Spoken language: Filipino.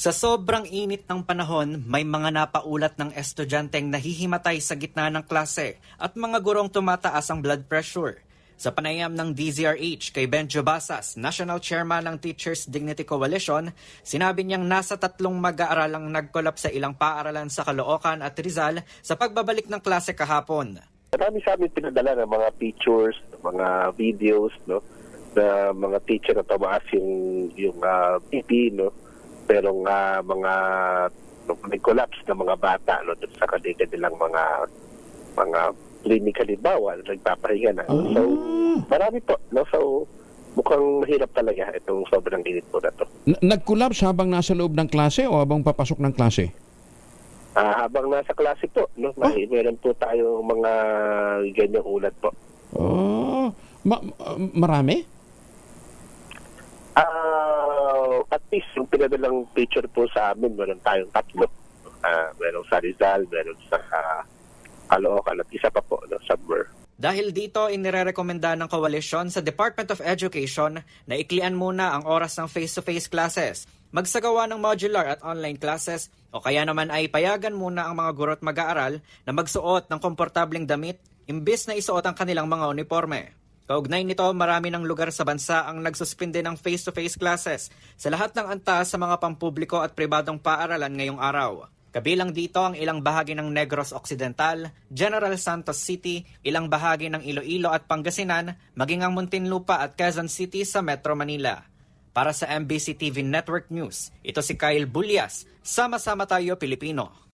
Sa sobrang init ng panahon, may mga napaulat ng estudyanteng nahihimatay sa gitna ng klase at mga gurong tumataas ang blood pressure. Sa panayam ng DZRH kay Benjo Basas, National Chairman ng Teachers Dignity Coalition, sinabi niyang nasa tatlong mag-aaralang nagkolap sa ilang paaralan sa Caloocan at Rizal sa pagbabalik ng klase kahapon. Marami sa amin pinadala ng mga pictures, mga videos, no, na mga teacher na tumaas yung yung ah, BP, no, pero nga mga no, nag-collapse ng mga bata no, sa kanila nilang mga mga clinically bawal, nagpapahinga na. So, marami po. No? So, mukhang mahirap talaga itong sobrang init po na to. N- nag-collapse habang nasa loob ng klase o habang papasok ng klase? Ah, habang nasa klase po, no, may, meron po tayong mga ganyang ulat po. Oh, ma- ma- marami? Ah, at least yung pinadalang picture po sa amin, meron tayong tatlo. Ah, meron sa Rizal, meron sa uh, Caloocan at isa pa po no, Mer. Dahil dito, inirekomenda ng koalisyon sa Department of Education na iklian muna ang oras ng face-to-face classes, magsagawa ng modular at online classes, o kaya naman ay payagan muna ang mga guro at mag-aaral na magsuot ng komportableng damit imbis na isuot ang kanilang mga uniforme. Kaugnay nito, marami ng lugar sa bansa ang nagsuspinde ng face-to-face classes sa lahat ng antas sa mga pampubliko at pribadong paaralan ngayong araw. Kabilang dito ang ilang bahagi ng Negros Occidental, General Santos City, ilang bahagi ng Iloilo at Pangasinan, maging ang Muntinlupa at Quezon City sa Metro Manila. Para sa MBC TV Network News, ito si Kyle Bulyas. Sama-sama tayo Pilipino.